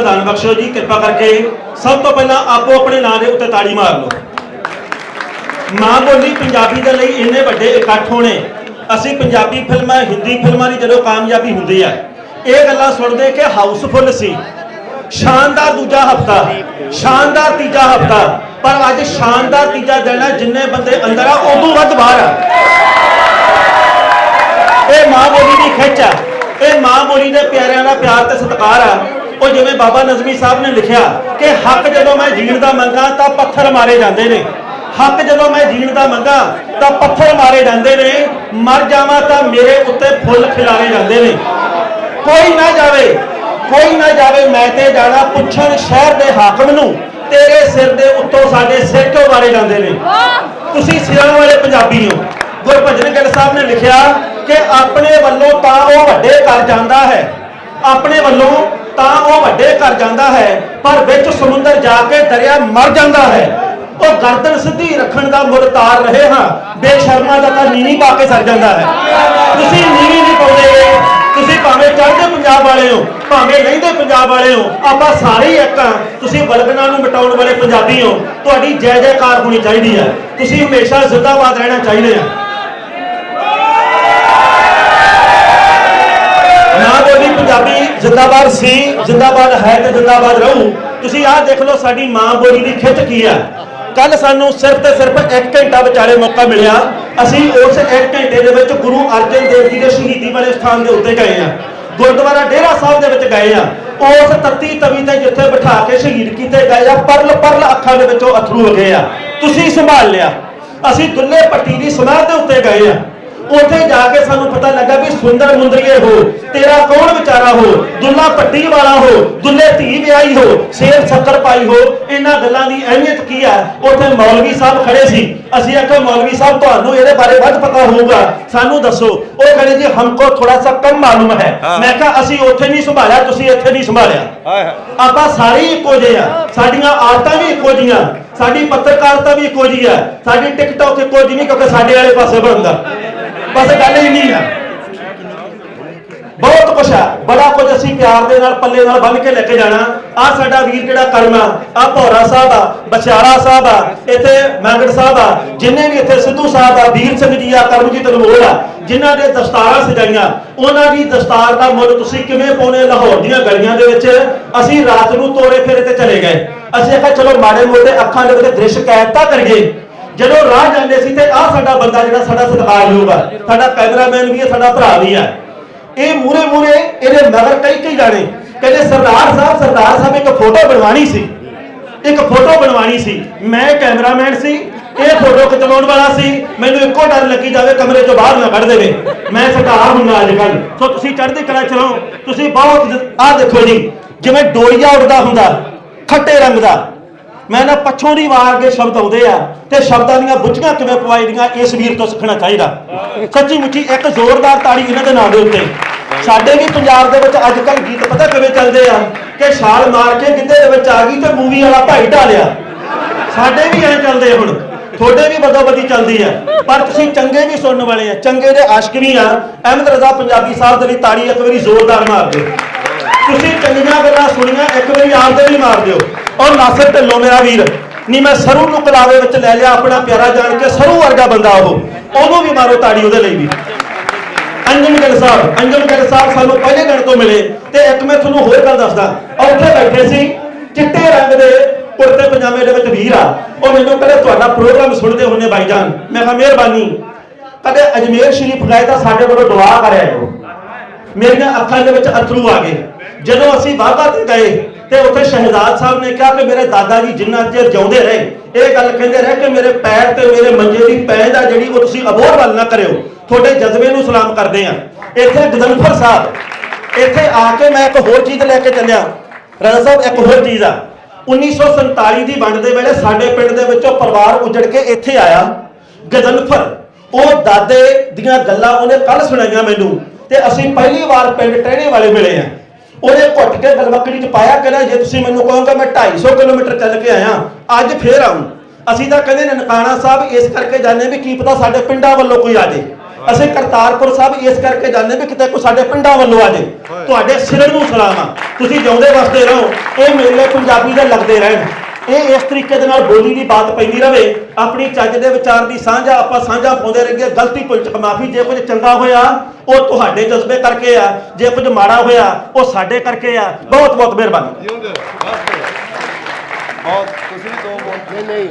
ਦਾ ਦਾਨ ਬਖਸ਼ੋ ਜੀ, ਕਿਰਪਾ ਕਰਕੇ ਸਭ ਤੋਂ ਪਹਿਲਾਂ ਆਪੋ ਆਪਣੇ ਨਾਂ ਦੇ ਉੱਤੇ ਤਾੜੀ ਮਾਰ ਲਓ। ਮਾਂ ਬੋਲੀ ਪੰਜਾਬੀ ਦੇ ਲਈ ਇੰਨੇ ਵੱਡੇ ਇਕੱਠ ਹੋਣੇ, ਅਸੀਂ ਪੰਜਾਬੀ ਫਿਲਮਾਂ, ਹਿੰਦੀ ਫਿਲਮਾਂ ਦੀ ਜਦੋਂ ਕਾਮਯਾਬੀ ਹੁੰਦੀ ਹੈ ਇਹ ਗੱਲਾਂ ਸੁਣਦੇ ਕਿ ਹਾਊਸਫੁੱਲ ਸੀ। ਸ਼ਾਨਦਾਰ ਦੂਜਾ ਹਫਤਾ, ਸ਼ਾਨਦਾਰ ਤੀਜਾ ਹਫਤਾ, ਪਰ ਅੱਜ ਸ਼ਾਨਦਾਰ ਤੀਜਾ ਦਿਨ ਹੈ ਜਿੰਨੇ ਬੰਦੇ ਅੰਦਰ ਆ ਉਦੋਂ ਵੱਧ ਬਾਹਰ ਆ। ਇਹ ਮਾਂ ਬੋਲੀ ਦੀ ਖਿੱਚ ਆ, ਇਹ ਮਾਂ ਬੋਲੀ ਦੇ ਪਿਆਰਿਆਂ ਦਾ ਪਿਆਰ ਤੇ ਸਤਿਕਾਰ ਆ। ਉਹ ਜਿਵੇਂ ਬਾਬਾ ਨਜ਼ਮੀ ਸਾਹਿਬ ਨੇ ਲਿਖਿਆ ਕਿ ਹੱਕ ਜਦੋਂ ਮੈਂ ਜੀਣ ਦਾ ਮੰਗਾ ਤਾਂ ਪੱਥਰ ਮਾਰੇ ਜਾਂਦੇ ਨੇ। ਹੱਕ ਜਦੋਂ ਮੈਂ ਜੀਣ ਦਾ ਮੰਗਾ ਤਾਂ ਪੱਥਰ ਮਾਰੇ ਜਾਂਦੇ ਨੇ। ਮਰ ਜਾਵਾਂ ਤਾਂ ਮੇਰੇ ਉੱਤੇ ਫੁੱਲ ਖਿਲਾਰੇ ਜਾਂਦੇ ਨੇ। ਕੋਈ ਨਾ ਜਾਵੇ, ਕੋਈ ਨਾ ਜਾਵੇ ਮੈਂ ਤੇ ਜਾਣਾ ਪੁੱਛਣ ਸ਼ਹਿਰ ਦੇ ਹਾਕਮ ਨੂੰ। ਤੇਰੇ ਸਿਰ ਦੇ ਉੱਤੋਂ ਸਾਡੇ ਸਿਰ ਕਿਉਂ ਮਾਰੇ ਜਾਂਦੇ ਨੇ? ਤੁਸੀਂ ਸਿਰਾਂ ਵਾਲੇ ਪੰਜਾਬੀ ਹੋ। ਗੁਰਭਜਨ ਗਿੱਲ ਸਾਹਿਬ ਨੇ ਲਿਖਿਆ ਕਿ ਆਪਣੇ ਵੱਲੋਂ ਤਾਂ ਉਹ ਵੱਡੇ ਕਰ ਜਾਂਦਾ ਹੈ। ਆਪਣੇ ਵੱਲੋਂ ਤਾਂ ਉਹ ਵੱਡੇ ਕਰ ਜਾਂਦਾ ਹੈ, ਪਰ ਵਿੱਚ ਸਮੁੰਦਰ ਜਾ ਕੇ ਦਰਿਆ ਮਰ ਜਾਂਦਾ ਹੈ। ਉਹ ਗਰਦਨ ਸਿੱਧੀ ਰੱਖਣ ਦਾ ਮੁੱਲ ਤਾਰ ਰਹੇ ਹਾਂ। ਬੇਸ਼ਰਮਾ ਦਾ ਤਾਂ ਨੀਵੀਂ ਪਾ ਕੇ ਸਰ ਜਾਂਦਾ ਹੈ। ਤੁਸੀਂ ਨੀਵੀਂ ਨਹੀਂ ਪਾਉਂਦੇ। ਤੁਸੀਂ ਭਾਵੇਂ ਚੜ੍ਹਦੇ ਪੰਜਾਬ ਵਾਲੇ ਹੋ, ਭਾਵੇਂ ਲਹਿੰਦੇ ਪੰਜਾਬ ਵਾਲੇ ਹੋ, ਆਪਾਂ ਸਾਰੇ ਹੀ ਇੱਕ ਹਾਂ। ਤੁਸੀਂ ਬਲਗਨਾ ਨੂੰ ਮਿਟਾਉਣ ਵਾਲੇ ਪੰਜਾਬੀ ਹੋ। ਤੁਹਾਡੀ ਜੈ ਜੈਕਾਰ ਹੋਣੀ ਚਾਹੀਦੀ ਹੈ। ਤੁਸੀਂ ਹਮੇਸ਼ਾ ਜ਼ਿੰਦਾਬਾਦ ਰਹਿਣਾ ਚਾਹੀਦੇ ਆ ਨਾ ਬੋਲੀ ਪੰਜਾਬੀ ਜ਼ਿੰਦਾਬਾਦ ਸੀ, ਜ਼ਿੰਦਾਬਾਦ ਹੈ ਤੇ ਜ਼ਿੰਦਾਬਾਦ ਰਹੂ। ਤੁਸੀਂ ਆਹ ਦੇਖ ਲਓ, ਸਾਡੀ ਮਾਂ ਬੋਲੀ ਦੀ ਖਿੱਚ ਕੀ ਆ? ਕੱਲ ਸਾਨੂੰ ਸਿਰਫ ਤੇ ਸਿਰਫ 1 ਘੰਟਾ ਵਿਚਾਲੇ ਮੌਕਾ ਮਿਲਿਆ। ਅਸੀਂ ਉਸ 1 ਘੰਟੇ ਦੇ ਵਿੱਚ ਗੁਰੂ ਅਰਜਨ ਦੇਵ ਜੀ ਦੇ ਸ਼ਹੀਦੀ ਵਾਲੇ ਸਥਾਨ ਦੇ ਉੱਤੇ ਗਏ ਆ। ਗੁਰਦੁਆਰਾ ਡੇਰਾ ਸਾਹਿਬ ਦੇ ਵਿੱਚ ਗਏ ਆ। ਉਸ ਤੱਤੀ ਤਵੀ ਤੇ ਜਿੱਥੇ ਬਿਠਾ ਕੇ ਸ਼ਹੀਦ ਕੀਤੇ ਗਏ ਆ, ਪਰਲ ਪਰਲ ਅੱਖਾਂ ਦੇ ਵਿੱਚੋਂ ਅਥਰੂ ਵਗੇ ਆ। ਤੁਸੀਂ ਸੰਭਾਲ ਲਿਆ। ਅਸੀਂ ਦੁੱਲੇ ਪੱਟੀ ਦੀ ਸਮਾਧ ਦੇ ਉੱਤੇ ਗਏ ਆ। ਉੱਥੇ ਜਾ ਕੇ ਸਾਨੂੰ ਪਤਾ ਲੱਗਾ ਵੀ ਸੁੰਦਰ ਮੁੰਦਰੀਏ ਹੋ ਤੇਰਾ ਕੌਣ ਵਿਚਾਰਾ ਹੋ? ਦੁੱਲਾ ਪੱਟੀ ਵਾਲਾ ਹੋ ਦੁੱਲੇ ਧੀ ਵਿਆਹੀ ਹੋ ਸੇਰ ਸ਼ੱਕਰ ਪਾਈ ਹੋ ਇਹਨਾਂ ਗੱਲਾਂ ਦੀ ਅਹਿਮੀਅਤ ਕੀ ਹੈ ਉੱਥੇ ਮੌਲਵੀ ਸਾਹਿਬ ਖੜੇ ਸੀ। ਅਸੀਂ ਆਖਿਆ ਮੌਲਵੀ ਸਾਹਿਬ ਤੁਹਾਨੂੰ ਇਹਦੇ ਬਾਰੇ ਵੱਧ ਪਤਾ ਹੋਊਗਾ। ਸਾਨੂੰ ਦੱਸੋ। ਉਹ ਕਹਿੰਦੇ ਜੀ ਹਮਕੋ ਥੋੜਾ ਸਾ ਕਮ ਮਾਲੂਮ ਹੈ। ਮੈਂ ਕਿਹਾ ਅਸੀਂ ਉੱਥੇ ਨਹੀਂ ਸੰਭਾਲਿਆ ਤੁਸੀਂ ਇੱਥੇ ਨਹੀਂ ਸੰਭਾਲਿਆ। ਆਪਾਂ ਸਾਰੇ ਇੱਕੋ ਜਿਹੇ ਆ। ਸਾਡੀਆਂ ਆਦਤਾਂ ਵੀ ਇੱਕੋ ਜਿਹੀਆਂ ਸਾਡੀ ਪੱਤਰਕਾਰਤਾ ਵੀ ਇੱਕੋ ਜਿਹੀ ਆ। ਸਾਡੀ ਟਿਕਟੌਕ ਇੱਕੋ ਜਿਹੀ ਨਹੀਂ ਕਿਉਂਕਿ ਸਾਡੇ ਵਾਲੇ ਪਾਸੇ ਬਣਦਾ। ਬਸ ਗੱਲ ਹੀ ਆ। ਬਹੁਤ ਕੁਛ ਆ। ਬੜਾ ਕੁਝ ਅਸੀਂ ਪਿਆਰ ਦੇ ਨਾਲ, ਪੱਲੇ ਨਾਲ ਬੰਨ ਕੇ ਲੈ ਕੇ ਜਾਣਾ। ਆ ਸਾਡਾ ਵੀਰ ਜਿਹੜਾ ਕਰਮਾ ਆ? ਭੌਰਾ ਸਾਹਿਬ ਆ ਬਚਾਰਾ ਸਾਹਿਬ ਆ, ਇੱਥੇ ਮੰਗੜ ਸਾਹਿਬ ਆ। ਜਿੰਨੇ ਵੀ ਇੱਥੇ ਸਿੱਧੂ ਸਾਹਿਬ ਆ, ਵੀਰ ਸਿੰਘ ਜੀ ਆ, ਕਰਮਜੀਤ ਅਨਮੋਲ ਆ, ਜਿਨ੍ਹਾਂ ਦੇ ਦਸਤਾਰਾਂ ਸਜਾਈਆਂ, ਉਹਨਾਂ ਦੀ ਦਸਤਾਰ ਦਾ ਮੁੱਲ ਤੁਸੀਂ ਕਿਵੇਂ ਪਾਉਣੇ ਲਾਹੌਰ ਦੀਆਂ ਗਲੀਆਂ ਦੇ ਵਿੱਚ? ਅਸੀਂ ਰਾਤ ਨੂੰ ਤੋਰੇ ਫੇਰੇ ਤੇ ਚਲੇ ਗਏ। ਅਸੀਂ ਆਖਿਆ, ਚਲੋ ਮਾੜੇ ਮੋਟੇ ਅੱਖਾਂ ਦੇ ਵਿੱਚ ਦ੍ਰਿਸ਼ ਕੈਦ ਤਾਂ ਕਰੀਏ। ਜਦੋਂ ਰਾਹ ਜਾਂਦੇ ਸੀ ਤੇ ਆਹ ਸਾਡਾ ਬੰਦਾ ਜਿਹੜਾ ਸਾਡਾ ਸਤਿਕਾਰਯੋਗ ਆ, ਸਾਡਾ ਕੈਮਰਾਮੈਨ ਵੀ ਹੈ, ਸਾਡਾ ਭਰਾ ਵੀ ਆ ਇਹ ਮੂਰੇ ਮੂਰੇ ਇਹਦੇ ਮਗਰ ਕਈ ਕਈ ਜਾਣੇ, ਕਹਿੰਦੇ ਸਰਦਾਰ ਸਾਹਿਬ ਸਰਦਾਰ ਸਾਹਿਬ ਇੱਕ ਫੋਟੋ ਬਣਵਾਣੀ ਸੀ। ਇੱਕ ਫੋਟੋ ਬਣਵਾਣੀ ਸੀ। ਮੈਂ ਕੈਮਰਾਮੈਨ ਸੀ, ਇਹ ਫੋਟੋ ਖਿਚਵਾਉਣ ਵਾਲਾ ਸੀ। ਮੈਨੂੰ ਇੱਕੋ ਡਰ ਲੱਗੀ ਜਾਵੇ ਕਮਰੇ ਚੋਂ ਬਾਹਰ ਨਾ ਕੱਢ ਦੇਵੇ। ਮੈਂ ਸਰਦਾਰ ਹੁੰਦਾ ਅੱਜ ਕੱਲ ਸੋ ਤੁਸੀਂ ਚੜ੍ਹਦੀ ਕਲਾ ਚਲੋ ਤੁਸੀਂ ਬਹੁਤ ਆਹ ਦੇਖੋ ਜੀ, ਜਿਵੇਂ ਡੋਰੀਆ ਉੱਡਦਾ ਹੁੰਦਾ, ਖੱਟੇ ਰੰਗ ਦਾ। ਮੈਂ ਨਾ ਪੱਛੋਂ ਦੀ ਵਾਰ ਕੇ ਸ਼ਬਦ ਆਉਂਦੇ ਆ ਤੇ ਸ਼ਬਦਾਂ ਦੀਆਂ ਬੁੱਝੀਆਂ ਕਿਵੇਂ ਪਵਾਈ ਦੀਆਂ ਇਸ ਵੀਰ ਤੋਂ ਸਿੱਖਣਾ ਚਾਹੀਦਾ। ਸੱਚੀ ਮੁੱਚੀ ਇੱਕ ਜ਼ੋਰਦਾਰ ਤਾੜੀ ਇਹਨਾਂ ਦੇ ਨਾਂ ਦੇ ਉੱਤੇ। ਸਾਡੇ ਵੀ ਪੰਜਾਬ ਦੇ ਵਿੱਚ ਅੱਜ ਕੱਲ ਗੀਤ ਪਤਾ ਕਿਵੇਂ ਚੱਲਦੇ ਆ ਕਿ ਛਾਲ ਮਾਰ ਕੇ ਗਿੱਧੇ ਦੇ ਵਿੱਚ ਆ ਗਈ ਤੇ ਮੂਵੀ ਵਾਲਾ ਭਾਈ ਢਾਲਿਆ। ਸਾਡੇ ਵੀ ਐਂ ਚੱਲਦੇ ਹੁਣ। ਤੁਹਾਡੇ ਵੀ ਬਦੋਬਦੀ ਚੱਲਦੀ ਹੈ ਪਰ ਤੁਸੀਂ ਚੰਗੇ ਵੀ ਸੁਣਨ ਵਾਲੇ ਆ, ਚੰਗੇ ਦੇ ਆਸ਼ਕ ਵੀ ਆ। ਅਹਿਮਦ ਰਜ਼ਾ ਪੰਜਾਬੀ ਸਾਹਿਬ ਦੇ ਲਈ ਤਾੜੀ ਇੱਕ ਵਾਰੀ ਜ਼ੋਰਦਾਰ ਮਾਰ ਦਿਓ। ਤੁਸੀਂ ਚੰਗੀਆਂ ਗੱਲਾਂ ਸੁਣੀਆਂ, ਇੱਕ ਵਾਰੀ ਆਪਦੇ ਵੀ ਮਾਰ ਦਿਓ। ਔਰ ਨਾਸਰ ਢਿੱਲੋਂ ਮੇਰਾ ਵੀਰ ਨਹੀਂ ਮੈਂ ਸਰੂ ਨੂੰ ਕਲਾਵੇ ਵਿੱਚ ਲੈ ਲਿਆ ਆਪਣਾ ਪਿਆਰਾ ਜਾਣ ਕੇ, ਸਰੂ ਵਰਗਾ ਬੰਦਾ ਉਹ। ਉਹਨੂੰ ਵੀ ਮਾਰੋ ਤਾੜੀ ਉਹਦੇ ਲਈ ਵੀ। ਅੰਜਨ ਗਿੱਲ ਸਾਹਿਬ ਅੰਜਨ ਗਿੱਲ ਸਾਹਿਬ ਸਾਨੂੰ ਪਹਿਲੇ ਦਿਨ ਤੋਂ ਮਿਲੇ ਤੇ ਇੱਕ ਮੈਂ ਤੁਹਾਨੂੰ ਹੋਰ ਗੱਲ ਦੱਸਦਾ। ਉੱਥੇ ਬੈਠੇ ਸੀ, ਚਿੱਟੇ ਰੰਗ ਦੇ ਕੁੜਤੇ ਪਜਾਮੇ ਦੇ ਵਿੱਚ ਵੀਰ ਆ। ਉਹ ਮੈਨੂੰ ਕਹਿੰਦੇ, ਤੁਹਾਡਾ ਪ੍ਰੋਗਰਾਮ ਸੁਣਦੇ ਹੁੰਨੇ ਭਾਈਜਾਨ ਮੈਂ ਕਿਹਾ, ਮਿਹਰਬਾਨੀ। ਕਦੇ ਅਜਮੇਰ ਸ਼ਰੀਫ ਗਏ ਤਾਂ ਸਾਡੇ ਵੱਲੋਂ ਦੁਆ ਕਰਿਆ ਕਰੋ। ਮੇਰੀਆਂ ਅੱਖਾਂ ਦੇ ਵਿੱਚ ਅਥਰੂ ਆ ਗਏ। ਜਦੋਂ ਅਸੀਂ ਵਾਹਗਾ ਤੇ ਗਏ ਤੇ ਉੱਥੇ ਸ਼ਹਿਜ਼ਾਦ ਸਾਹਿਬ ਨੇ ਕਿਹਾ ਕਿ ਮੇਰੇ ਦਾਦਾ ਜੀ ਜਿੰਨਾ ਚਿਰ ਜਿਉਂਦੇ ਰਹੇ, ਇਹ ਗੱਲ ਕਹਿੰਦੇ ਰਹੇ ਕਿ ਮੇਰੇ ਪੈਰ ਤੇ ਮੇਰੇ ਮੰਜੇ ਦੀ ਪੈਂਦ ਆ ਜਿਹੜੀ ਉਹ ਤੁਸੀਂ ਅਬੋਰ ਵੱਲ ਨਾ ਕਰਿਓ। ਤੁਹਾਡੇ ਜਜ਼ਬੇ ਨੂੰ ਸਲਾਮ ਕਰਦੇ ਆ ਇੱਥੇ ਗਦਨਫਰ ਸਾਹਿਬ, ਇੱਥੇ ਆ ਕੇ ਮੈਂ ਇੱਕ ਹੋਰ ਚੀਜ਼ ਲੈ ਕੇ ਚੱਲਿਆ। ਰਾਜਾ ਸਾਹਿਬ, ਇੱਕ ਹੋਰ ਚੀਜ਼ ਆ। 1947 ਦੀ ਵੰਡ ਦੇ ਵੇਲੇ ਸਾਡੇ ਪਿੰਡ ਦੇ ਵਿੱਚੋਂ ਪਰਿਵਾਰ ਉਜੜ ਕੇ ਇੱਥੇ ਆਇਆ। ਗਦਨਫਰ ਉਹ ਦਾਦੇ ਦੀਆਂ ਗੱਲਾਂ ਉਹਨੇ ਕੱਲ ਸੁਣਾਈਆਂ ਮੈਨੂੰ। ਤੇ ਅਸੀਂ ਪਹਿਲੀ ਵਾਰ ਪਿੰਡ ਟਹਿਣੇ ਵਾਲੇ ਮਿਲੇ ਆ। ਉਹਨੇ ਘੁੱਟ ਕੇ ਗਲਵਕੜੀ ਚ ਪਾਇਆ ਕਹਿੰਦਾ ਜੇ ਤੁਸੀਂ ਮੈਨੂੰ ਕਹੋਗੇ ਮੈਂ 250 ਕਿਲੋਮੀਟਰ ਚੱਲ ਕੇ ਆਇਆ ਅੱਜ ਫੇਰ ਆਉਂ ਅਸੀਂ ਤਾਂ ਕਹਿੰਦੇ ਨਨਕਾਣਾ ਸਾਹਿਬ ਇਸ ਕਰਕੇ ਜਾਂਦੇ ਵੀ ਕੀ ਪਤਾ ਸਾਡੇ ਪਿੰਡਾਂ ਵੱਲੋਂ ਕੋਈ ਆ ਜੇ। ਅਸੀਂ ਕਰਤਾਰਪੁਰ ਸਾਹਿਬ ਇਸ ਕਰਕੇ ਜਾਂਦੇ ਵੀ ਕਿਤੇ ਕੋਈ ਸਾਡੇ ਪਿੰਡਾਂ ਵੱਲੋਂ ਆ ਜੇ। ਤੁਹਾਡੇ ਸਿਰ ਨੂੰ ਸਲਾਮ ਆ। ਤੁਸੀਂ ਜਿਉਂਦੇ ਵਸਦੇ ਰਹੋ। ਇਹ ਮੇਲੇ ਪੰਜਾਬੀ ਦੇ ਲੱਗਦੇ ਰਹਿਣ। ਇਹ ਇਸ ਤਰੀਕੇ ਦੇ ਨਾਲ ਬੋਲੀ ਦੀ ਬਾਤ ਪੈਂਦੀ ਰਵੇ ਆਪਣੀ ਚੱਜ ਦੇ ਵਿਚਾਰ ਦੀ ਸਾਂਝਾ ਆਪਾਂ ਸਾਂਝਾ ਪਾਉਂਦੇ ਰਹੀਏ ਗਲਤੀ ਭੁੱਲ ਚੁੱਕ ਮਾਫੀ ਜੇ ਕੁਝ ਚੰਗਾ ਹੋਇਆ ਉਹ ਤੁਹਾਡੇ ਜਜ਼ਬੇ ਕਰਕੇ ਆ ਜੇ ਕੁਝ ਮਾੜਾ ਹੋਇਆ ਉਹ ਸਾਡੇ ਕਰਕੇ ਆ। ਬਹੁਤ ਬਹੁਤ ਮਿਹਰਬਾਨੀ ਬਹੁਤ ਤੁਸੀਂ ਦੋ ਬੋਲ ਨਹੀਂ।